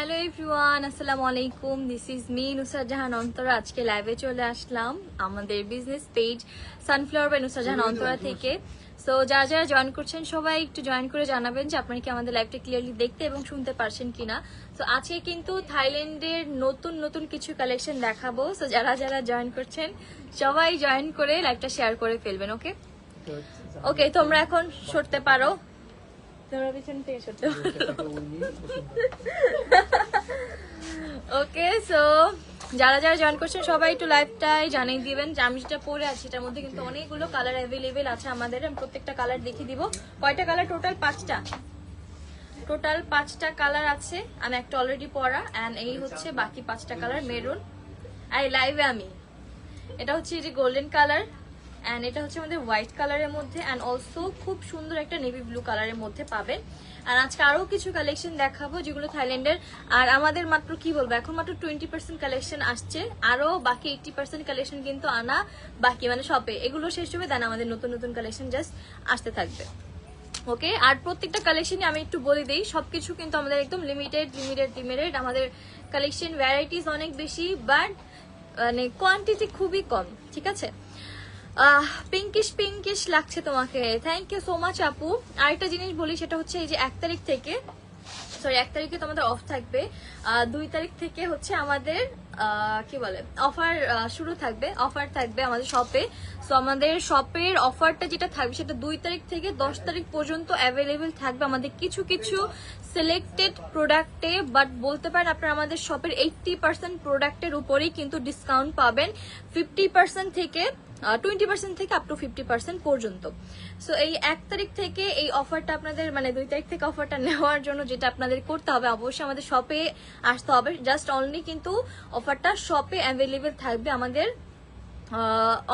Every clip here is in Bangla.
হ্যালো এভরিওয়ান আসসালামু আলাইকুম this is me Nusar Jahan Antara আজকে লাইভে চলে আসলাম আমাদের business page Sunflower by Nusar Jahan Antara থেকে। সো যারা যারা জয়েন করছেন সবাই একটু জয়েন করে জানাবেন যে আপনারা কি আমাদের লাইভটা ক্লিয়ারলি দেখতে এবং শুনতে পারছেন কিনা। তো আজকে কিন্তু থাইল্যান্ডের নতুন নতুন কিছু কালেকশন দেখাবো। সো যারা যারা জয়েন করছেন সবাই জয়েন করে লাইভটা শেয়ার করে ফেলবেন ওকে ওকে তোমরা এখন সরতে পারো। তোমরা পিছন থেকে ওকে সো যারা যারা জয়েন করছেন সবাই একটু লাইভটাই জানিয়ে দিবেন। যে আমি যেটা পরে আছি এটার মধ্যে কিন্তু অনেকগুলো কালার অ্যাভেলেবেল আছে আমাদের। আমি প্রত্যেকটা কালার দেখিয়ে দিব। কয়টা কালার টোটাল পাঁচটা। টোটাল পাঁচটা কালার আছে আমি একটা অলরেডি পরা অ্যান্ড এই হচ্ছে বাকি পাঁচটা কালার মেরুন আর লাইভে আমি। এটা হচ্ছে এই যে গোল্ডেন কালার অ্যান্ড এটা হচ্ছে আমাদের হোয়াইট কালারের মধ্যে অ্যান্ড অলসো খুব সুন্দর একটা নেভি ব্লু কালারের মধ্যে পাবেন। আর আজকে আরও কিছু কালেকশন দেখাবো যেগুলো থাইল্যান্ডের। আর আমাদের মাত্র কি বলব, এখন মাত্র টোয়েন্টি পার্সেন্ট কালেকশন আসছে। আরও বাকি এইটি পার্সেন্ট কালেকশন কিন্তু আনা বাকি মানে শপে এগুলো শেষ হবে দেন আমাদের নতুন নতুন কালেকশন জাস্ট আসতে থাকবে। ওকে আর প্রত্যেকটা কালেকশনই আমি একটু বলে দিই, সবকিছু কিন্তু আমাদের একদম লিমিটেড লিমিটেড লিমিটেড আমাদের কালেকশন ভ্যারাইটিস অনেক বেশি বাট মানে কোয়ান্টিটি খুবই কম, ঠিক আছে? পিঙ্কিশ পিঙ্কিশ লাগছে তোমাকে। থ্যাংক ইউ সো মাচ আপু। আরেকটা জিনিস বলি, সেটা হচ্ছে এই যে এক তারিখ থেকে সরি এক তারিখে তো আমাদের অফ থাকবে দুই তারিখ থেকে হচ্ছে আমাদের কি বলে অফার শুরু থাকবে। অফার থাকবে আমাদের শপে সো আমাদের শপের অফারটা যেটা থাকবে, সেটা দুই তারিখ থেকে দশ তারিখ পর্যন্ত অ্যাভেলেবেল থাকবে আমাদের কিছু কিছু সিলেক্টেড প্রোডাক্টে বাট বলতে পারেন, আপনারা আমাদের শপের এইটটি পার্সেন্ট প্রোডাক্টের উপরেই কিন্তু ডিসকাউন্ট পাবেন। ফিফটি পার্সেন্ট থেকে টোয়েন্টি পার্সেন্ট থেকে আপ টু ফিফটি পার্সেন্ট পর্যন্ত। সো এই এক তারিখ থেকে এই অফারটা আপনাদের মানে দুই তারিখ থেকে অফারটা নেওয়ার জন্য যেটা আপনাদের করতে হবে, অবশ্যই আমাদের শপে আসতে হবে। জাস্ট অনলি কিন্তু অফারটা শপে অ্যাভেলেবেল থাকবে আমাদের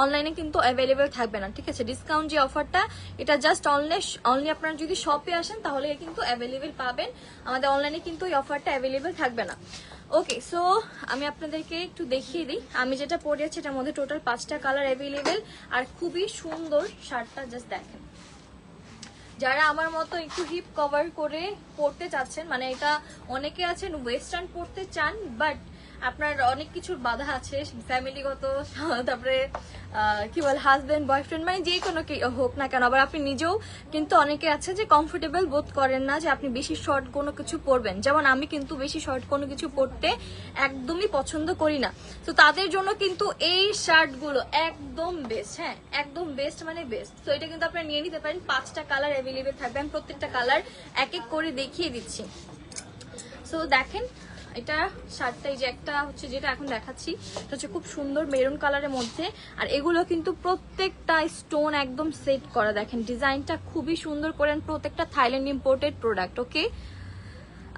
অনলাইনে কিন্তু অ্যাভেলেবেল থাকবে না, ঠিক আছে? ডিসকাউন্ট যে অফারটা এটা জাস্ট অনলি অনলি আপনারা যদি শপে আসেন, তাহলে কিন্তু অ্যাভেলেবেল পাবেন। আমাদের অনলাইনে কিন্তু এই অফারটা অ্যাভেলেবেল থাকবে না। ওকে সো আমি আপনাদেরকে একটু দেখিয়ে দিই। আমি যেটা পরে আছি, এটার মধ্যে টোটাল পাঁচটা কালার অ্যাভেলেবেল আর খুবই সুন্দর শার্টটা জাস্ট দেখেন। যারা আমার মতো একটু হিপ কভার করে পড়তে চাচ্ছেন মানে এটা অনেকে আছেন ওয়েস্টার্ন পড়তে চান বাট আপনার অনেক কিছুর বাধা আছে, ফ্যামিলিগত, তারপরে কি বল হাজবেন্ড বয়ফ্রেন্ড মানে যে কোনো হোক না কেন, আবার আপনি নিজেও কিন্তু অনেকে আছে যে কমফোর্টেবল বোধ করেন না যে আপনি বেশি শর্ট কোনো কিছু পরবেন। যেমন আমি কিন্তু বেশি শর্ট কোনো কিছু পরতে একদমই পছন্দ করি না। তো তাদের জন্য কিন্তু এই শার্টগুলো একদম বেস্ট হ্যাঁ একদম বেস্ট মানে বেস্ট তো এটা কিন্তু আপনারা নিয়ে নিতে পারেন। পাঁচটা কালার অ্যাভেলেবেল থাকবে। আমি প্রত্যেকটা কালার এক এক করে দেখিয়ে দিচ্ছি। সো দেখেন এটা শার্টটা, এই যে একটা হচ্ছে যেটা এখন দেখাচ্ছি, এটা হচ্ছে খুব সুন্দর মেরুন কালারের মধ্যে। আর এগুলো কিন্তু প্রত্যেকটা স্টোন একদম সেট করা। দেখেন, ডিজাইনটা খুবই সুন্দর করেন প্রত্যেকটা থাইল্যান্ড ইম্পোর্টেড প্রোডাক্ট ওকে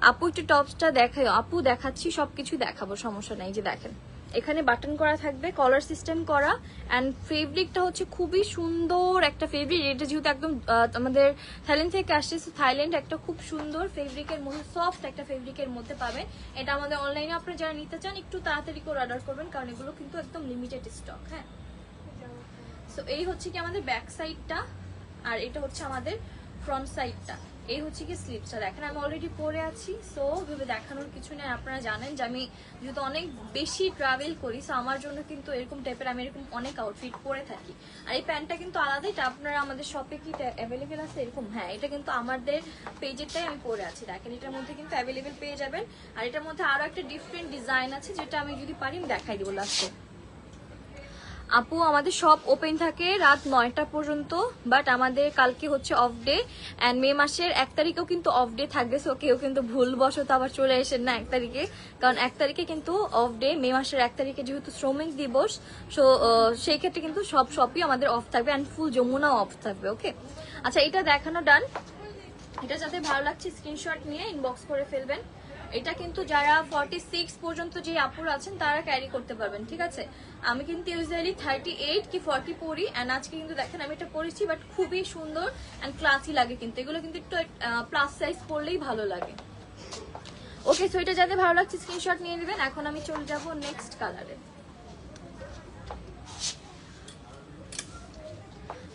আপু একটু টপসটা দেখাই, আপু দেখাচ্ছি, সবকিছু দেখাবো, সমস্যা নাই যে দেখেন। এখানে বাটন করা থাকবে কলার সিস্টেম করা অ্যান্ড ফেব্রিকটা হচ্ছে খুবই সুন্দর একটা ফেব্রিক এটা যেহেতু একদম আমাদের থাইল্যান্ড থেকে আসছে থাইল্যান্ড একটা খুব সুন্দর ফেব্রিকের মধ্যে সফট একটা ফেব্রিকের মধ্যে পাবেন। এটা আমাদের অনলাইনে আপনারা যারা নিতে চান, একটু তাড়াতাড়ি করে অর্ডার করবেন, কারণ এগুলো কিন্তু একদম লিমিটেড স্টক হ্যাঁ? সো এই হচ্ছে কি আমাদের ব্যাক সাইডটা আর এটা হচ্ছে আমাদের ফ্রন্ট সাইডটা এই হচ্ছে কি স্লিপসটা দেখেন আমি অলরেডি পরে আছি সো ভেবে দেখানোর কিছু নেই। আপনারা জানেন যে আমি যেহেতু অনেক বেশি ট্রাভেল করি সো আমার জন্য কিন্তু এরকম টাইপের আমি এরকম অনেক আউটফিট পরে থাকি। আর এই প্যান্টটা কিন্তু আলাদাই এটা আপনারা আমাদের শপে কি অ্যাভেলেবেল আছে এরকম? হ্যাঁ এটা কিন্তু আমাদের পেজেরটাই আমি পরে আছি। দেখেন, এটার মধ্যে কিন্তু অ্যাভেলেবেল পেয়ে যাবেন। আর এটার মধ্যে আরও একটা ডিফারেন্ট ডিজাইন আছে, যেটা আমি যদি পারি দেখাই দিব লাস্টে আপু, আমাদের সব ওপেন থাকে রাত নয়টা পর্যন্ত বাট আমাদের কালকে হচ্ছে অফ ডে অ্যান্ড মে মাসের এক তারিখেও কিন্তু অফ ডে থাকবে সো কেউ কিন্তু ভুল বশত আবার চলে এসেন না এক তারিখে, কারণ এক তারিখে কিন্তু অফ ডে মে মাসের এক তারিখে যেহেতু শ্রমিক দিবস সো সেই ক্ষেত্রে কিন্তু সব শপই আমাদের অফ থাকবে অ্যান্ড ফুল যমুনাও অফ থাকবে ওকে আচ্ছা এটা দেখানো ডান এটা যাতে ভালো লাগছে স্ক্রিনশট নিয়ে ইনবক্স করে ফেলবেন। এটা কিন্তু যারা ফর্টি সিক্স পর্যন্ত যে আপুর আছেন, তারা ক্যারি করতে পারবেন, ঠিক আছে? আমি কিন্তু ইউজুয়ালি থার্টি এইট কি ফর্টি পরি অ্যান্ড আজকে কিন্তু দেখেন আমি এটা পরেছি বাট খুবই সুন্দর অ্যান্ড ক্লাসি লাগে কিন্তু। এগুলো কিন্তু একটু প্লাস সাইজ পরলেই ভালো লাগে। ওকে সো এটা যাতে ভালো লাগছে স্ক্রিনশট নিয়ে নেবেন। এখন আমি চলে যাব নেক্সট কালারে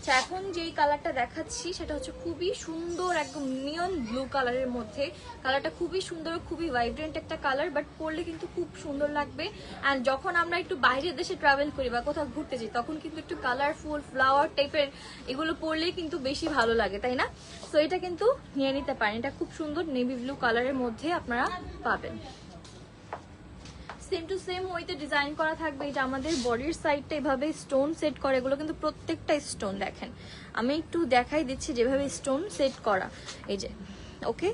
আচ্ছা এখন যেই কালারটা দেখাচ্ছি, সেটা হচ্ছে খুবই সুন্দর, একদম নিয়ন ব্লু কালারের মধ্যে। কালারটা খুবই সুন্দর, খুবই ভাইব্রেন্ট একটা কালার বাট পরলে কিন্তু খুব সুন্দর লাগবে। অ্যান্ড যখন আমরা একটু বাইরের দেশে ট্রাভেল করি বা কোথাও ঘুরতে যাই, তখন কিন্তু একটু কালারফুল ফ্লাওয়ার টাইপের এগুলো পরলে কিন্তু বেশি ভালো লাগে, তাই না? তো এটা কিন্তু নিয়ে নিতে পারেন। এটা খুব সুন্দর নেভি ব্লু কালারের মধ্যে আপনারা পাবেন। সেম টু সেম ওইতে ডিজাইন করা থাকবে। এটা আমাদের বডির সাইডটা এভাবে স্টোন সেট করে, এগুলো কিন্তু প্রত্যেকটা স্টোন দেখেন। আমি একটু দেখাই দিচ্ছি যেভাবে স্টোন সেট করা। এই যে ওকে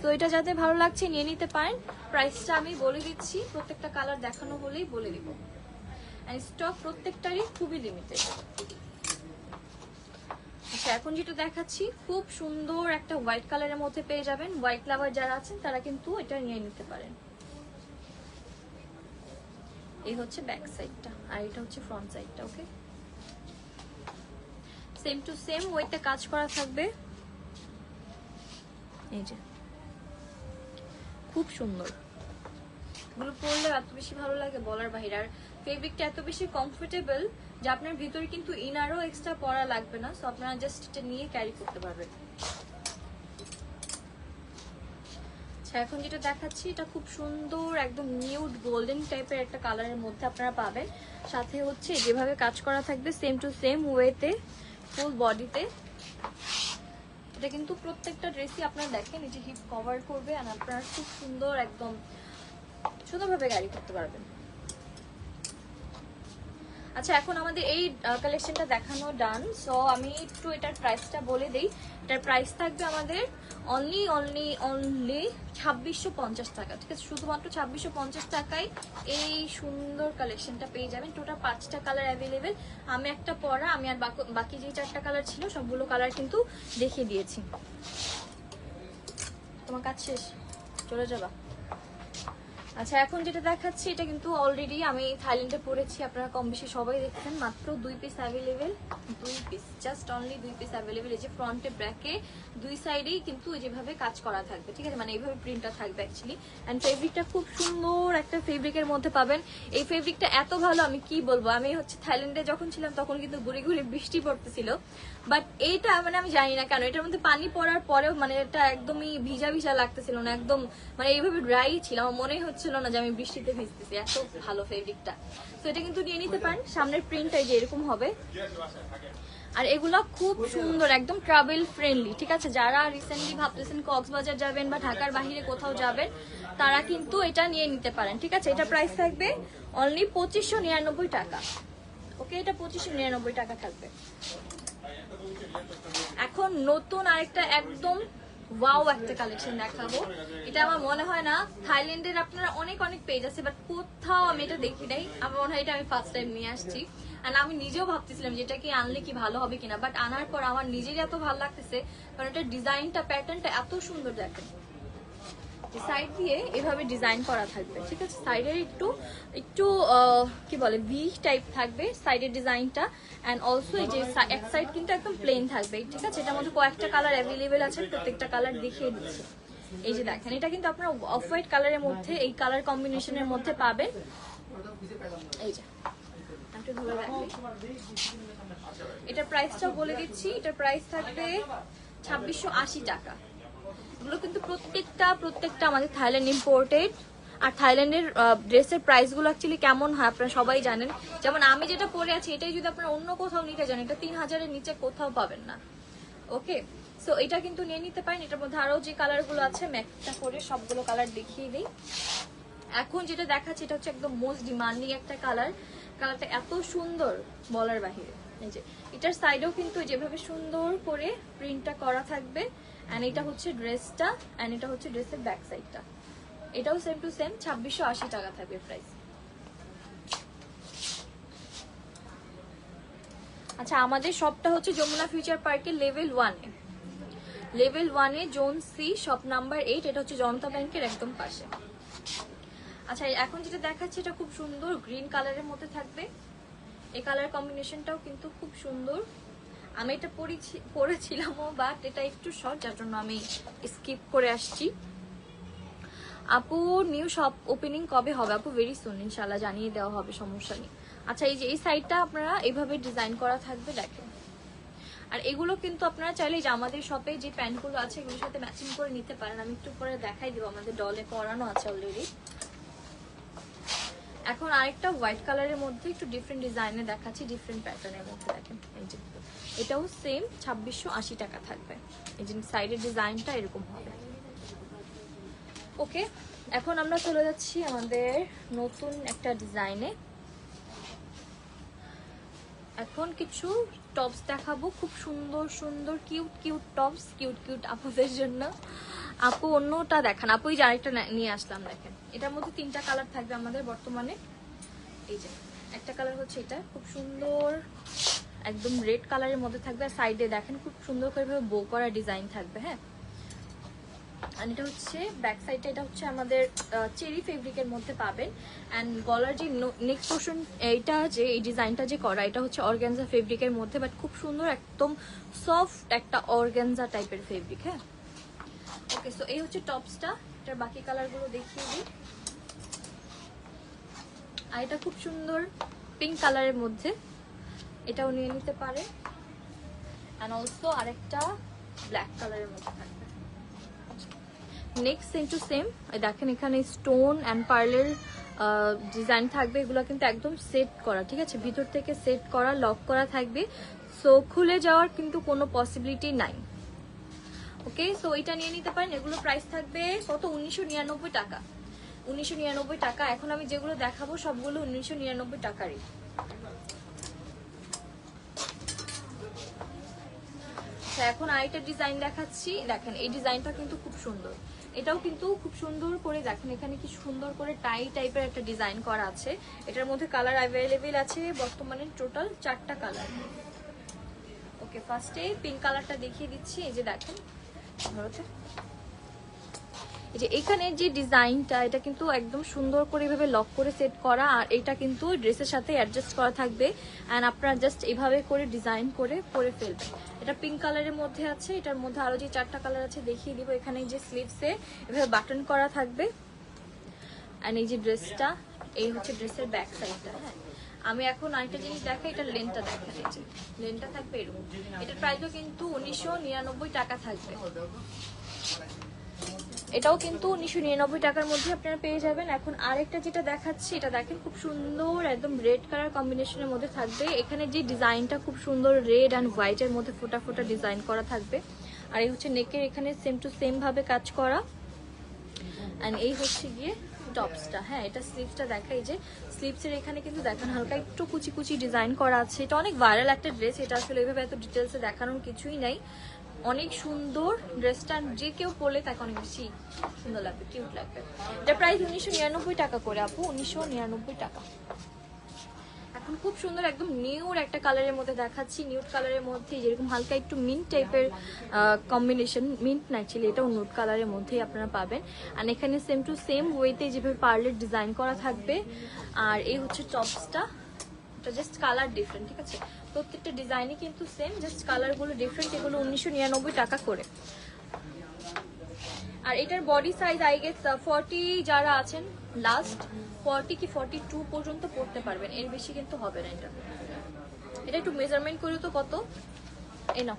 তো এটা যাতে ভালো লাগছে, নিয়ে নিতে পারেন। প্রাইসটা আমি বলে দিচ্ছি, প্রত্যেকটা কালার দেখানো হলেই বলে দিব। অ্যান্ড স্টক প্রত্যেকটারই খুবই লিমিটেড আচ্ছা এখন যেটা দেখাচ্ছি, খুব সুন্দর একটা হোয়াইট কালারের মধ্যে পেয়ে যাবেন। হোয়াইট লাভার যারা আছেন, তারা কিন্তু এটা নিয়ে নিতে পারেন। এই হচ্ছে ব্যাক সাইডটা আর এটা হচ্ছে ফ্রন্ট সাইডটা ওকে সেম টু সেম ওয়েতে কাজ করা থাকবে। এই যে। খুব সুন্দর। এগুলো পরলে এত বেশি ভালো লাগে বলার বাহিরে। আর ফেব্রিকটা এত বেশি কমফোর্টেবল যে আপনার ভিতরে কিন্তু ইনারও এক্সট্রা পরা লাগবে না সো আপনারা জাস্ট এটা নিয়ে ক্যারি করতে পারবেন। আচ্ছা এখন যেটা দেখাচ্ছি, এটা খুব সুন্দর, একদম নিউড গোল্ডেন টাইপের একটা কালারের মধ্যে আপনারা পাবেন। সাথে হচ্ছে যেভাবে কাজ করা থাকবে সেম টু সেম ওয়েতে ফুল বডিতে এটা কিন্তু প্রত্যেকটা ড্রেসই আপনারা দেখেন, এই যে হিপ কভার করবে আর আপনারা খুব সুন্দর একদম সুন্দরভাবে গাড়ি করতে পারবেন। আচ্ছা এখন আমাদের এই কালেকশনটা দেখানো ডান সো আমি একটু এটার প্রাইসটা বলে দিই। এটার প্রাইস থাকবে আমাদের অনলি অনলি অনলি ছাব্বিশশো পঞ্চাশ টাকা, ঠিক আছে? শুধুমাত্র ছাব্বিশশো পঞ্চাশ টাকায় এই সুন্দর কালেকশনটা পেয়ে যাবেন। টোটাল পাঁচটা কালার অ্যাভেলেবেল আমি একটা পরা, আমি আর বাকি- যে চারটা কালার ছিল, সবগুলো কালার কিন্তু দেখিয়ে দিয়েছি। তোমার কাজ শেষ, চলে যাবা। আচ্ছা এখন যেটা দেখাচ্ছি, এটা কিন্তু অলরেডি আমি থাইল্যান্ডে পড়েছি, আপনারা কম বেশি সবাই দেখছেন, মাত্র দুই পিস অ্যাভেলেবেল দুই পিস জাস্ট অনলি দুই পিস অ্যাভেলেবেল এই যে ফ্রন্টে ব্যাকে দুই সাইডেই কিন্তু যেভাবে কাজ করা থাকবে, ঠিক আছে? মানে এইভাবে প্রিন্টটা থাকবে অ্যাকচুয়ালি অ্যান্ড ফেব্রিকটা খুব সুন্দর একটা ফেব্রিকের মধ্যে পাবেন। এই ফেব্রিকটা এত ভালো, আমি কি বলব? আমি হচ্ছে থাইল্যান্ডে যখন ছিলাম, তখন কিন্তু ঘুরে ঘুরে বৃষ্টি পড়তেছিল। বাট এইটা মানে আমি জানি না কেন, এটার মধ্যে পানি পড়ার পরেও মানে এটা একদমই ভিজা ভিজা লাগতেছিল না, একদম মানে এইভাবে ড্রাই ছিল। আমার মনেই হচ্ছিল না যে আমি বৃষ্টিতে ভিজতেছি, এত ভালো ফেব্রিকটা তো এটা কিন্তু নিয়ে নিতে পারেন, সামনের প্রিন্টটা যে এরকম হবে। আর এগুলো খুব সুন্দর, একদম ট্রাভেল ফ্রেন্ডলি ঠিক আছে? যারা রিসেন্টলি ভাবতেছেন কক্সবাজার যাবেন বা ঢাকার বাইরে কোথাও যাবেন, তারা কিন্তু এটা নিয়ে নিতে পারেন, ঠিক আছে? এটা প্রাইস থাকবে অনলি পঁচিশশো নিরানব্বই টাকা। ওকে এটা পঁচিশশো নিরানব্বই টাকা থাকবে। এখন নতুন আরেকটা একদম ওয়াও একটা কালেকশন দেখাবো। এটা আমার মনে হয় না, থাইল্যান্ডের আপনারা অনেক অনেক পেজ আছে বাট কোথাও আমি এটা দেখি নাই। আমার মনে হয় এটা আমি ফার্স্ট টাইম নিয়ে আসছি। আর আমি নিজেও ভাবতেছিলাম যে এটা কি আনলে কি ভালো হবে কিনা বাট আনার পর আমার নিজেরই এত ভালো লাগতেছে, কারণ এটা ডিজাইনটা প্যাটার্নটা এত সুন্দর দেখেন। সাইড দিয়ে এভাবে ডিজাইন করা থাকবে, ঠিক আছে? সাইডের একটু একটু কি বলে ভি টাইপ থাকবে সাইডের ডিজাইনটা অ্যান্ড অলসো এই যে এক সাইড কিন্তু একদম প্লেন থাকবে, ঠিক আছে? এটার মধ্যে কয়েকটা কালার অ্যাভেলেবেল আছে, প্রত্যেকটা কালার দেখিয়ে দিচ্ছি। এই যে দেখেন, এটা কিন্তু আপনার অফ হোয়াইট কালারের মধ্যে, এই কালার কম্বিনেশনের মধ্যে পাবেন। এই যে এটার প্রাইসটাও বলে দিচ্ছি, এটার প্রাইস থাকবে ছাব্বিশশো আশি টাকা। প্রত্যেকটা প্রত্যেকটা আমাদের থাইল্যান্ড ইম্পোর্টেড আর থাইল্যান্ডের ড্রেসের প্রাইসগুলো অ্যাকচুয়ালি কেমন হয় আপনারা সবাই জানেন। যেমন আমি যেটা পরে আছি, এটাই যদি আপনারা অন্য কোথাও নিতে যান, এটা তিন হাজারের নিচে কোথাও পাবেন না। ওকে? সো এটা কিন্তু নিয়ে নিতে পারেন। এটার মধ্যে আরও যে কালারগুলো আছে ম্যাকটা করে সবগুলো কালার দেখিয়ে দিই। এখন যেটা দেখাচ্ছে, এটা হচ্ছে একদম মোস্ট ডিমান্ডিং একটা কালার কালারটা এত সুন্দর বলার বাহিরে। এই যে, এটার সাইডেও কিন্তু যেভাবে সুন্দর করে প্রিন্টটা করা থাকবে অ্যান্ড এটা হচ্ছে ড্রেসটা অ্যান্ড এটা হচ্ছে ড্রেসের ব্যাক সাইডটা এটাও সেম টু সেম ছাব্বিশশো আশি টাকা থাকবে প্রাইস আচ্ছা আমাদের শপটা হচ্ছে যমুনা ফিউচার পার্কের লেভেল ওয়ানে লেভেল ওয়ানে zone C shop number eight এটা হচ্ছে জনতা ব্যাংকের একদম পাশে। আচ্ছা এখন যেটা দেখাচ্ছে, এটা খুব সুন্দর গ্রিন কালারের মধ্যে থাকবে। এই কালার কম্বিনেশনটাও কিন্তু খুব সুন্দর। আমি এটা পরেছিলামও বাট এটা একটু শর্ট যার জন্য আমি স্কিপ করে আসছি। আপু নিউ শপ ওপেনিং কবে হবে? আপু ভেরি সুন ইনশাল্লাহ জানিয়ে দেওয়া হবে, সমস্যা নেই। আচ্ছা এই যে, এই সাইডটা আপনারা এইভাবে ডিজাইন করা থাকবে, দেখেন। আর এগুলো কিন্তু আপনারা চাইলে যে আমাদের শপে যে প্যান্টগুলো আছে, এগুলোর সাথে ম্যাচিং করে নিতে পারেন। আমি একটু পরে দেখাই দিব, আমাদের ডলে পরানো আছে অলরেডি এখন আরেকটা হোয়াইট কালারের মধ্যে একটু ডিফারেন্ট ডিজাইনে দেখাচ্ছি ডিফারেন্ট প্যাটার্নের মধ্যে, দেখেন, এই যে। এটাও সেম ছাব্বিশশো আশি টাকা থাকবে। এই যে সাইডের ডিজাইনটা এরকম হবে। ওকে এখন আমরা চলে যাচ্ছি আমাদের নতুন একটা ডিজাইনে এখন কিছু টপস দেখাবো, খুব সুন্দর সুন্দর cute cute tops cute cute আপুদের জন্য। আপু অন্যটা দেখান। আপু, এই যে আরেকটা নিয়ে আসলাম, দেখেন। এটার মধ্যে তিনটা কালার থাকবে আমাদের বর্তমানে। এই যে, একটা কালার হচ্ছে এটা, খুব সুন্দর। একদম রেড কালারের মধ্যে থাকবে আর সাইডে দেখেন খুব সুন্দর করে বো করা ডিজাইন থাকবে হ্যাঁ? আর এটা হচ্ছে ব্যাক সাইডটা এটা হচ্ছে আমাদের চেরি ফেব্রিকের মধ্যে পাবেন। অ্যান্ড গলার যে নেক্সট পোর্শন এইটা যে, এই ডিজাইনটা যে করা, এটা হচ্ছে অর্গ্যানজা ফেব্রিকের মধ্যে বাট খুব সুন্দর একদম সফট একটা অর্গ্যানজা টাইপের ফেব্রিক হ্যাঁ? ওকে সো এই হচ্ছে টপসটা এটার বাকি কালারগুলো দেখিয়ে দিই। আর এটা খুব সুন্দর পিঙ্ক কালারের মধ্যে। এটাও নিয়ে নিতে পারে। অ্যান্ড অলসো আরেকটা ব্ল্যাক কালারের মধ্যে থাকবে। নেক্সট সেম টু সেম দেখেন এখানে স্টোন অ্যান্ড পার্লের ডিজাইন থাকবে। এগুলো কিন্তু একদম সেট করা, ঠিক আছে? ভিতর থেকে সেট করা লক করা থাকবে। সো খুলে যাওয়ার কিন্তু কোনো পসিবিলিটি নাই। ওকে সো এটা নিয়ে নিতে পারেন। এগুলো প্রাইস থাকবে কত? উনিশশো নিরানব্বই টাকা। উনিশশো নিরানব্বই টাকা। এখন আমি যেগুলো দেখাবো, সবগুলো উনিশশো নিরানব্বই টাকারই। আচ্ছা এখন আরেকটা ডিজাইন দেখাচ্ছি। দেখেন, এই ডিজাইনটা কিন্তু খুব সুন্দর। এটাও কিন্তু খুব সুন্দর করে, দেখেন এখানে কি সুন্দর করে টাই টাইপের একটা ডিজাইন করা আছে। এটার মধ্যে কালার অ্যাভেলেবেল আছে, বর্তমানে টোটাল চারটা কালার ওকে ফার্স্টে পিঙ্ক কালারটা দেখিয়ে দিচ্ছি। এই যে দেখেন এই যে এখানে যে ডিজাইনটা, এটা কিন্তু একদম সুন্দর করে এভাবে লক করে সেট করা, আর এটা কিন্তু ড্রেসের সাথে অ্যাডজাস্ট করা থাকবে। অ্যান্ড আপনারা জাস্ট এইভাবে করে ডিজাইন করে পরে ফেলবেন। এটা পিঙ্ক কালারের মধ্যে আছে, এটার মধ্যে আরও যে চারটা কালার আছে দেখিয়ে দিব। এখানে যে স্লিভসে এভাবে বাটন করা থাকবে। অ্যান্ড এই যে ড্রেসটা এই হচ্ছে ড্রেসের ব্যাক সাইডটা হ্যাঁ। আমি এখন আরেকটা জিনিস দেখাই এটা লেনটা দেখেন এই যে লেনটা থাকবে এরকম। এটার প্রাইসও কিন্তু উনিশশো নিরানব্বই টাকা থাকবে। এটাও কিন্তু উনিশশো নিরানব্বই টাকার মধ্যে আপনারা পেয়ে যাবেন। এখন আরেকটা যেটা দেখাচ্ছি, এটা দেখেন, খুব সুন্দর একদম রেড কালার কম্বিনেশনের মধ্যে থাকবে। এখানে যে ডিজাইনটা খুব সুন্দর রেড অ্যান্ড হোয়াইটের মধ্যে ফোটা ফোটা ডিজাইন করা থাকবে। আর এই হচ্ছে নেকের এখানে সেম টু সেম ভাবে কাজ করা। অ্যান্ড এই হচ্ছে গিয়ে টপসটা হ্যাঁ এটা স্লিভসটা দেখাই যে স্লিভসের এখানে কিন্তু দেখেন হালকা একটু কুচি কুচি ডিজাইন করা আছে। এটা অনেক ভাইরাল একটা ড্রেস এটা আসলে এইভাবে এত ডিটেলসে দেখানোর কিছুই নাই। অনেক সুন্দর ড্রেসটা, যে কেউ পরলে তাকে অনেক বেশি সুন্দর লাগবে কিউট লাগবে। এটা প্রাইস উনিশশো নিরানব্বই টাকা করে, আপু, উনিশশো নিরানব্বই টাকা। এখন খুব সুন্দর, একদম নিউর একটা কালারের মধ্যে দেখাচ্ছি নিউড কালারের মধ্যে, যেরকম হালকা একটু মিন্ট টাইপের কম্বিনেশন মিন্ট না অ্যাকচুয়ালি এটাও নুড কালারের মধ্যেই আপনারা পাবেন। আর এখানে সেম টু সেম ওয়েতে যেভাবে পার্লের ডিজাইন করা থাকবে, আর এই হচ্ছে টপসটা এটা জাস্ট কালার ডিফারেন্ট ঠিক আছে? প্রত্যেকটা ডিজাইনই কিন্তু সেম জাস্ট কালারগুলো ডিফারেন্ট এগুলো উনিশশো নিরানব্বই টাকা করে। আর এটার body size I guess forty যারা আছেন লাস্ট ফর্টি কি ফর্টি টু পর্যন্ত পড়তে পারবেন, এর বেশি কিন্তু হবে না এটা। এটা একটু মেজারমেন্ট করি তো কত? এই নাও।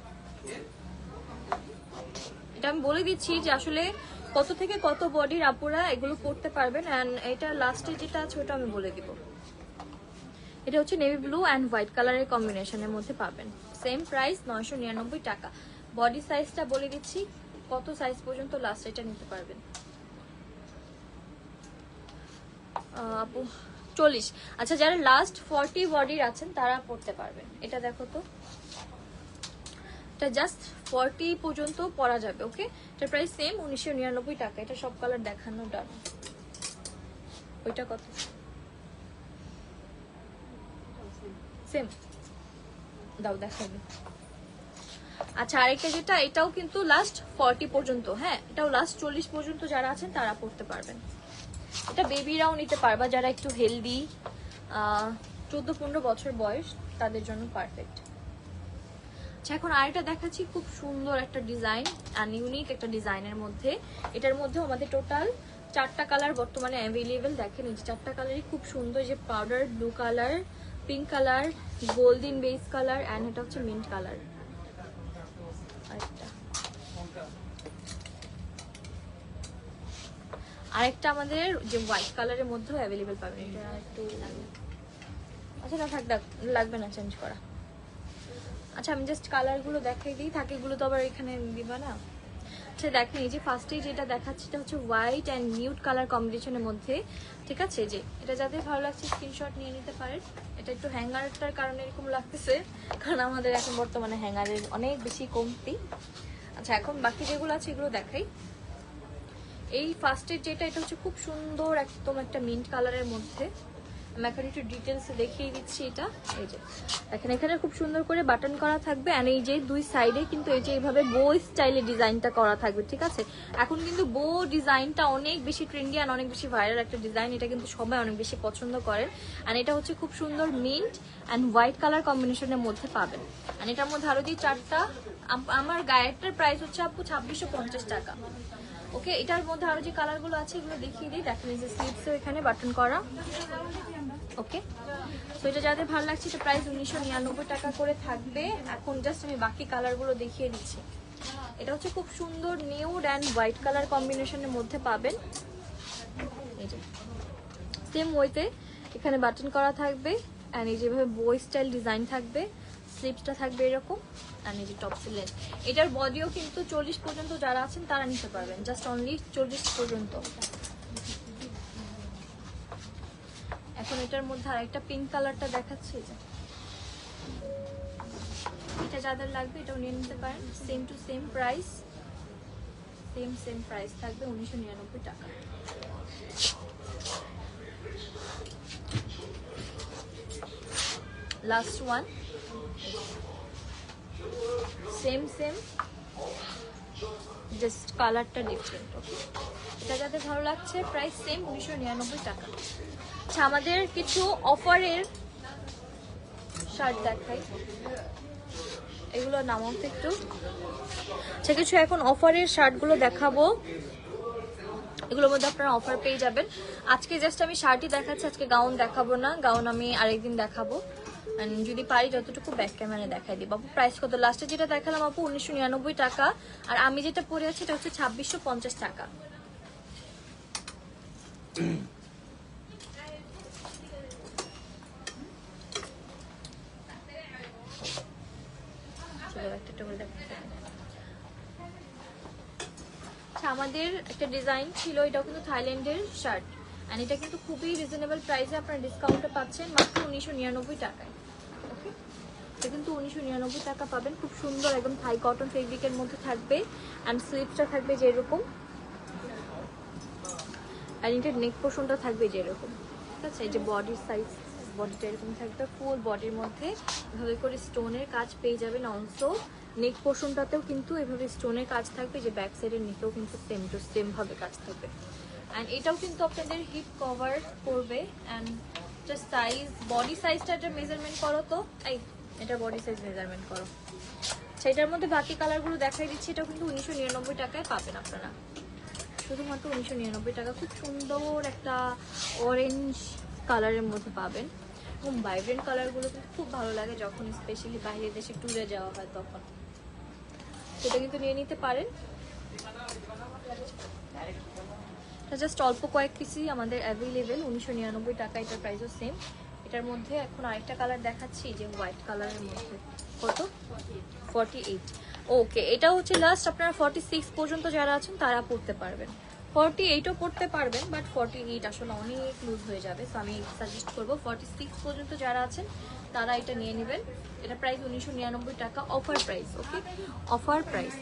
এটা আমি বলে দিচ্ছি যে আসলে কত থেকে কত বডির আপুরা এগুলো করতে পারবেন অ্যান্ড এটা লাস্টে যেটা আছে ওটা আমি বলে দিব। এটা হচ্ছে নেভি ব্লু অ্যান্ড হোয়াইট কালারের কম্বিনেশনের মধ্যে পাবেন। সেম প্রাইস নয়শো নিরানব্বই টাকা। বডি সাইজটা বলে দিচ্ছি, কত সাইজ পর্যন্ত লাস্ট এটা নিতে পারবেন? আপু, চল্লিশ। আচ্ছা যারা লাস্ট ফর্টি বডির আছেন, তারা পড়তে পারবেন। এটা দেখো তো। এটা জাস্ট ফর্টি পর্যন্ত পরা যাবে ওকে এটা প্রাইস সেম উনিশশো নিরানব্বই টাকা। এটা সব কালার দেখানো ডান ওইটা কত? সেম। দাও দেখাবে আচ্ছা আরেকটা যেটা, এটাও কিন্তু লাস্ট ফর্টি পর্যন্ত হ্যাঁ? এটাও লাস্ট চল্লিশ পর্যন্ত যারা আছেন, তারা পড়তে পারবেন। এটা বেবিরাও নিতে পারবা, যারা একটু হেলদি পনেরো বছর বয়স, তাদের জন্য পারফেক্ট আচ্ছা এখন আরেকটা দেখাচ্ছি, খুব সুন্দর একটা ডিজাইন অ্যান্ড ইউনিক একটা ডিজাইনের মধ্যে। এটার মধ্যে আমাদের টোটাল চারটা কালার বর্তমানে অ্যাভেলেবেল দেখেন এই চারটা কালারই খুব সুন্দর যে powder blue colour pink colour golden base colour and এটা হচ্ছে মিন্ট কালার আরেকটা। আমাদের যে হোয়াইট কালারের মধ্যেও অ্যাভেলেবেল পাবেন। আচ্ছা না থাক লাগবে না চেঞ্জ করা। আচ্ছা আমি জাস্ট কালারগুলো দেখাই দিই। থাকেগুলো তো আবার এখানে দিবা না? আচ্ছা দেখেন, এই যে ফার্স্টেই যেটা দেখাচ্ছে, এটা হচ্ছে হোয়াইট অ্যান্ড নিউড কালার কম্বিনেশনের মধ্যে, ঠিক আছে? যে, এটা যাদের ভালো লাগছে স্ক্রিনশট নিয়ে নিতে পারেন। এটা একটু হ্যাঙ্গারটার কারণে এরকম লাগতেছে, কারণ আমাদের এখন বর্তমানে হ্যাঙ্গারের অনেক বেশি কমতি। আচ্ছা এখন বাকি যেগুলো আছে, এগুলো দেখাই। এই ফার্স্টের যেটা, এটা হচ্ছে খুব সুন্দর একদম একটা মিন্ট কালারের মধ্যে। আমি ডিটেলসে দেখিয়ে দিচ্ছি এটা। এই যে, দেখেন, এখানে খুব সুন্দর করে বাটন করা থাকবে। এই যে দুই সাইডে কিন্তু এই যে এইভাবে বো স্টাইলে ডিজাইনটা করা থাকবে, ঠিক আছে? এখন কিন্তু বো ডিজাইনটা অনেক বেশি অনেক বেশি ভাইরাল একটা ডিজাইন এটা কিন্তু সবাই অনেক বেশি পছন্দ এটা হচ্ছে খুব সুন্দর মিন্ট অ্যান্ড হোয়াইট কালার কম্বিনেশনের মধ্যে পাবেন। আর এটার মধ্যে আরও যে চারটা, আম- আমার গায়েরটার প্রাইস হচ্ছে আপু ছাব্বিশশো টাকা। ওকে, এটার মধ্যে আরও যে কালারগুলো আছে, এগুলো দেখিয়ে দিই। দেখেন, এই যে স্লিপসও এখানে বাটন করা। ওকে, তো এটা যাদের ভালো লাগছে, এটা প্রাইস উনিশশো নিরানব্বই টাকা করে থাকবে। এখন জাস্ট আমি বাকি কালারগুলো দেখিয়ে দিচ্ছি। এটা হচ্ছে খুব সুন্দর নিউড অ্যান্ড হোয়াইট কালার কম্বিনেশনের মধ্যে পাবেন। সেম ওয়েতে এখানে বাটন করা থাকবে। অ্যান্ড এই যেভাবে বই স্টাইল ডিজাইন থাকবে স্লিপসটা থাকবে এরকম। এই যে টপ লেন্থ এটার বডিও কিন্তু চল্লিশ পর্যন্ত যারা আছেন, তারা নিতে পারবেন। জাস্ট অনলি চল্লিশ পর্যন্ত। এখন এটার মধ্যে আরেকটা পিঙ্ক কালারটা দেখাচ্ছি যে। এটা যাদের লাগবে, এটাও নিয়ে নিতে পারেন। Same to same price same same price থাকবে উনিশশো নিরানব্বই টাকা। Last one same same just কালারটা ডিফারেন্ট ওকে এটা যাদের ভালো লাগছে প্রাইস সেম উনিশশো নিরানব্বই টাকা। আচ্ছা আমাদের কিছু অফারের শার্ট দেখাই। এগুলো নামাও তো একটু। আচ্ছা কিছু এখন অফারের শার্টগুলো দেখাবো। এগুলোর মধ্যে আপনারা অফার পেয়ে যাবেন। আজকে জাস্ট আমি শার্টই দেখাচ্ছি, আজকে গাউন দেখাবো না। গাউন আমি আরেকদিন দেখাবো। যদি পারি, যতটুকু ব্যাক ক্যামেরা দেখাই দিই বাবু প্রাইস কত? লাস্টে যেটা দেখালাম আপু, উনিশশো নিরানব্বই টাকা। আর আমি যেটা পরে আছি, এটা হচ্ছে ছাব্বিশশো পঞ্চাশ টাকা। আচ্ছা আমাদের একটা ডিজাইন ছিল, এটাও কিন্তু থাইল্যান্ডের শার্ট অ্যান্ড এটা কিন্তু খুবই রিজনেবল প্রাইসে আপনারা ডিসকাউন্টে পাচ্ছেন মাত্র উনিশশো নিরানব্বই টাকায়। এটা কিন্তু উনিশশো নিরানব্বই টাকা পাবেন। খুব সুন্দর একদম থাই কটন ফেব্রিকের মধ্যে থাকবে। অ্যান্ড স্লিপসটা থাকবে যেরকম। আর এটার নেক পোর্শনটা থাকবে যেরকম। ঠিক আছে? এই যে বডির সাইজ বডিটা এরকম থাকবে। ফুল বডির মধ্যে এভাবে করে স্টোনের কাজ পেয়ে যাবেন অলসো নেক পোর্শনটাতেও কিন্তু এভাবে স্টোনের কাজ থাকবে। যে ব্যাক সাইডের নেকেও কিন্তু সেম টু সেম ভাবে কাজ থাকবে। অ্যান্ড এটাও কিন্তু আপনাদের হিপ কভার করবে। অ্যান্ড জাস্ট সাইজ বডি সাইজটা মেজারমেন্ট করো তো। এই এটা বডি সাইজ মেজারমেন্ট করো। এটার মধ্যে বাকি কালারগুলো দেখাই দিচ্ছি এটা কিন্তু উনিশশো নিরানব্বই টাকায় পাবেন আপনারা। শুধুমাত্র উনিশশো নিরানব্বই টাকা, খুব সুন্দর একটা অরেঞ্জ কালারের মধ্যে পাবেন। এবং ভাইব্রেন্ট কালারগুলো কিন্তু খুব ভালো লাগে যখন স্পেশালি বাইরের দেশে ট্যুরে যাওয়া হয় তখন। সেটা কিন্তু নিয়ে নিতে পারেন। জাস্ট অল্প কয়েক পিসই আমাদের অ্যাভেলেবেল উনিশশো নিরানব্বই টাকা, এটার প্রাইসও সেম এটার মধ্যে এখন আরেকটা কালার দেখাচ্ছি যে হোয়াইট কালারের মধ্যে। কত? ফর্টি এইট ওকে এটা হচ্ছে লাস্ট আপনারা ফর্টি সিক্স পর্যন্ত যারা আছেন তারা পড়তে পারবেন। ফর্টি এইটও পড়তে পারবেন বাট ফর্টি এইট আসলে অনেক লুজ হয়ে যাবে সো আমি সাজেস্ট করব ফর্টি সিক্স পর্যন্ত যারা আছেন, তারা এটা নিয়ে নেবেন। এটা প্রাইস উনিশশো নিরানব্বই টাকা offer price okay offer price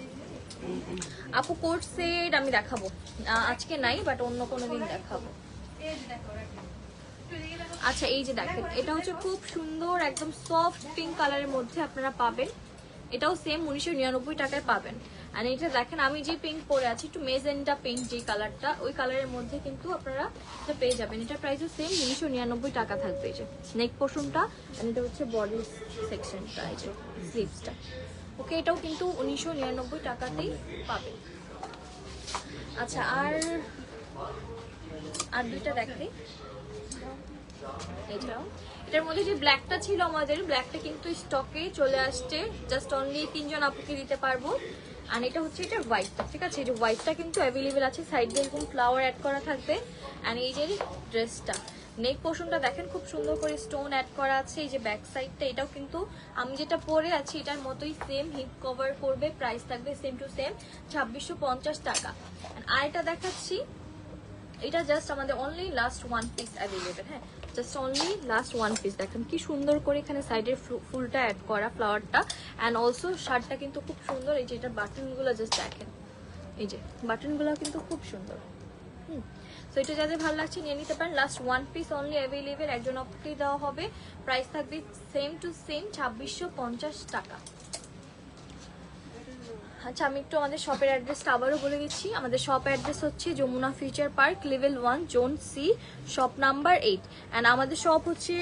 আপু কোর্ট সেট আমি দেখাবো। আজকে নাই বাট অন্য কোনো দিন দেখাবো। আচ্ছা এই যে দেখেন, এটা হচ্ছে খুব সুন্দর, একদম সফট পিঙ্ক কালারের মধ্যে আপনারা পাবেন। এটাও সেম উনিশশো নিরানব্বই টাকায় পাবেন। আর এটা দেখেন, আমি যে পিঙ্ক পরে আছি, একটু মেজেন্টা পিঙ্ক যে কালারটা ওই কালারের মধ্যে কিন্তু আপনারা এটা পেয়ে যাবেন। এটা প্রাইসও সেম উনিশশো নিরানব্বই টাকা থাকবে এই যে। নেক পোর্শনটা আর এটা হচ্ছে বডি সেকশনটা এই যে স্লিভসটা ওকে এটাও কিন্তু উনিশশো নিরানব্বই টাকাতেই পাবেন। আচ্ছা আর আর দুইটা দেখাই এটার মধ্যে যে ব্ল্যাকটা ছিল আমাদের ব্ল্যাকটা কিন্তু স্টকে চলে আসছে। জাস্ট অনলি তিনজন দিতে পারব। এটা হচ্ছে এটা ঠিক আছে? যে হোয়াইটটা কিন্তু অ্যাভেলেবেল আছে। সাইড দিয়ে ফ্লাওয়ার অ্যাড করা থাকবে। অ্যান্ড এই ড্রেসটা নেক পোর্শনটা দেখেন খুব সুন্দর করে স্টোন অ্যাড করা আছে। এই যে ব্যাক সাইডটা এটাও কিন্তু আমি যেটা পরে আছি, এটার মতোই সেম হিপ কভার করবে প্রাইস থাকবে সেম টু সেম ছাব্বিশশো টাকা। আর এটা দেখাচ্ছি। এটা জাস্ট আমাদের only last one piece available হ্যাঁ? Just only last one piece দেখেন কি সুন্দর করে এখানে সাইডের ফুলটা অ্যাড করা ফ্লাওয়ারটা অ্যান্ড অলসো শার্টটা কিন্তু খুব সুন্দর। এই যে এটা বাটনগুলো জাস্ট দেখেন। এই যে বাটনগুলো কিন্তু খুব সুন্দর। হুম। তো এটা যাদের ভালো লাগছে নিয়ে নিতে পারেন। Last one piece only available একজন অপকেই দেওয়া হবে। প্রাইস থাকবে সেম টু সেম ছাব্বিশশো টাকা। আচ্ছা আমি একটু আমাদের শপের অ্যাড্রেসটা আবারও বলে দিচ্ছি। আমাদের শপ অ্যাড্রেস হচ্ছে Jamuna future park level one zone C shop number eight and আমাদের শপ হচ্ছে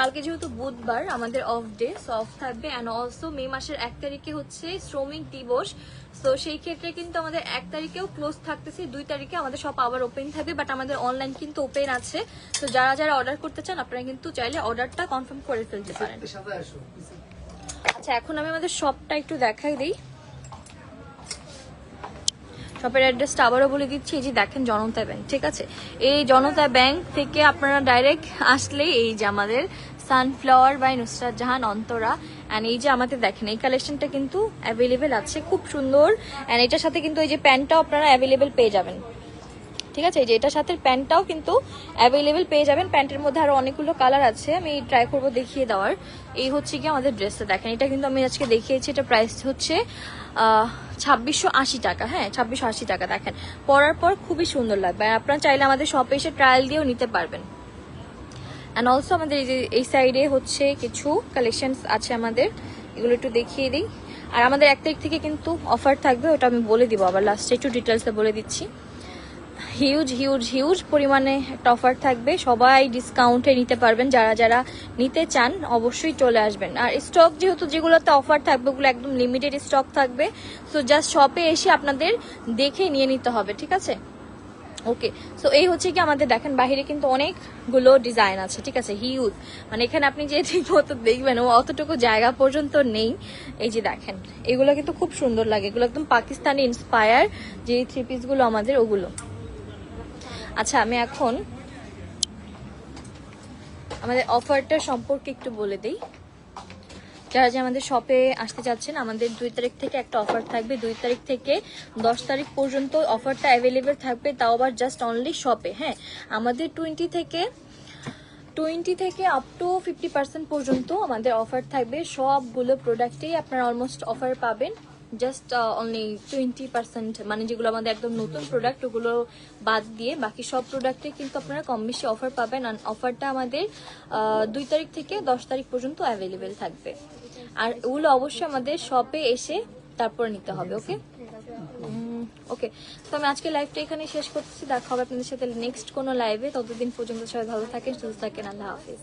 কালকে যেহেতু বুধবার আমাদের অফ ডে সো অফ থাকবে। অ্যান্ড অলসো মে মাসের এক তারিখে হচ্ছে শ্রমিক দিবস। তো সেই ক্ষেত্রে কিন্তু আমাদের এক তারিখেও ক্লোজ থাকতেছে দুই তারিখে আমাদের শপ আবার ওপেন থাকবে। বাট আমাদের অনলাইন কিন্তু ওপেন আছে। তো যারা যারা অর্ডার করতে চান আপনারা কিন্তু চাইলে অর্ডারটা কনফার্ম করে ফেলতে পারেন। আচ্ছা এখন আমি আমাদের শপটা একটু দেখাই দিই। শপের অ্যাড্রেসটা আবারও বলে দিচ্ছি, এই যে দেখেন জনতা ব্যাংক, ঠিক আছে? এই জনতা ব্যাংক থেকে আপনারা ডাইরেক্ট আসলে এই যে আমাদের sunflower by Nusrat Jahan Antara and এই যে আমাদের দেখেন, এই কালেকশনটা কিন্তু অ্যাভেলেবেল আছে, খুব সুন্দর অ্যান্ড এটার সাথে কিন্তু এই যে প্যান্টটাও আপনারা অ্যাভেলেবেল পেয়ে যাবেন। ঠিক আছে? এই যে এটার সাথে প্যান্টটাও কিন্তু অ্যাভেলেবেল পেয়ে যাবেন। প্যান্টের মধ্যে আরও অনেকগুলো কালার আছে। আমি ট্রাই করব দেখিয়ে দেওয়ার। এই হচ্ছে কি আমাদের ড্রেসটা দেখেন। এটা কিন্তু আমি আজকে দেখিয়েছি। এটা প্রাইস হচ্ছে ছাব্বিশশো আশি টাকা। হ্যাঁ ছাব্বিশশো আশি টাকা দেখেন। পরার পর খুবই সুন্দর লাগবে। আর আপনারা চাইলে আমাদের শপে এসে ট্রায়াল দিয়েও নিতে পারবেন। অ্যান্ড অলসো আমাদের এই যে, এই সাইডে হচ্ছে কিছু কালেকশনস আছে আমাদের। এগুলো একটু দেখিয়ে দিই। আর আমাদের এক তারিখ থেকে কিন্তু অফার থাকবে, ওটা আমি বলে দিব। আবার লাস্টে একটু ডিটেলসে বলে দিচ্ছি। হিউজ হিউজ হিউজ পরিমাণে একটা অফার থাকবে। সবাই ডিসকাউন্টে নিতে পারবেন। যারা যারা নিতে চান, অবশ্যই চলে আসবেন। আর স্টক যেহেতু যেগুলোতে অফার থাকবে, ওগুলো একদম লিমিটেড স্টক থাকবে। সো জাস্ট শপে এসে আপনাদের দেখে নিয়ে নিতে হবে, ঠিক আছে? ওকে সো এই হচ্ছে কি আমাদের, দেখেন বাইরে কিন্তু অনেকগুলো ডিজাইন আছে, ঠিক আছে? হিউজ মানে এখানে আপনি যে ঠিক মতো দেখবেন, ও অতটুকু জায়গা পর্যন্ত নেই। এই যে দেখেন, এগুলো কিন্তু খুব সুন্দর লাগে। এগুলো একদম পাকিস্তানি ইন্সপায়ার যে থ্রি পিসগুলো আমাদের, ওগুলো। আচ্ছা আমি এখন আমাদের অফারটা সম্পর্কে একটু বলে দিই। যারা যে আমাদের শপে আসতে চাচ্ছেন, আমাদের দুই তারিখ থেকে একটা অফার থাকবে। দুই তারিখ থেকে দশ তারিখ পর্যন্ত অফারটা অ্যাভেলেবেল থাকবে, তাও আবার জাস্ট অনলি শপে হ্যাঁ? আমাদের টোয়েন্টি থেকে টোয়েন্টি থেকে আপ টু ফিফটি পার্সেন্ট পর্যন্ত আমাদের অফার থাকবে। সবগুলো প্রোডাক্টেই আপনারা অলমোস্ট অফার পাবেন। জাস্ট অনলি টোয়েন্টি পার্সেন্ট মানে যেগুলো আমাদের একদম নতুন প্রোডাক্ট ওগুলো বাদ দিয়ে বাকি সব প্রোডাক্টে কিন্তু আপনারা কম বেশি অফার পাবেন অফারটা আমাদের দুই তারিখ থেকে দশ তারিখ পর্যন্ত অ্যাভেলেবেল থাকবে। আর ওগুলো অবশ্যই আমাদের শপে এসে তারপর নিতে হবে ওকে ওকে তো আমি আজকে লাইভটা এখানে শেষ করতেছি দেখা হবে আপনাদের সাথে নেক্সট কোনো লাইভে ততদিন পর্যন্ত সবাই ভালো থাকেন, সুস্থ থাকেন। আল্লাহ হাফিজ।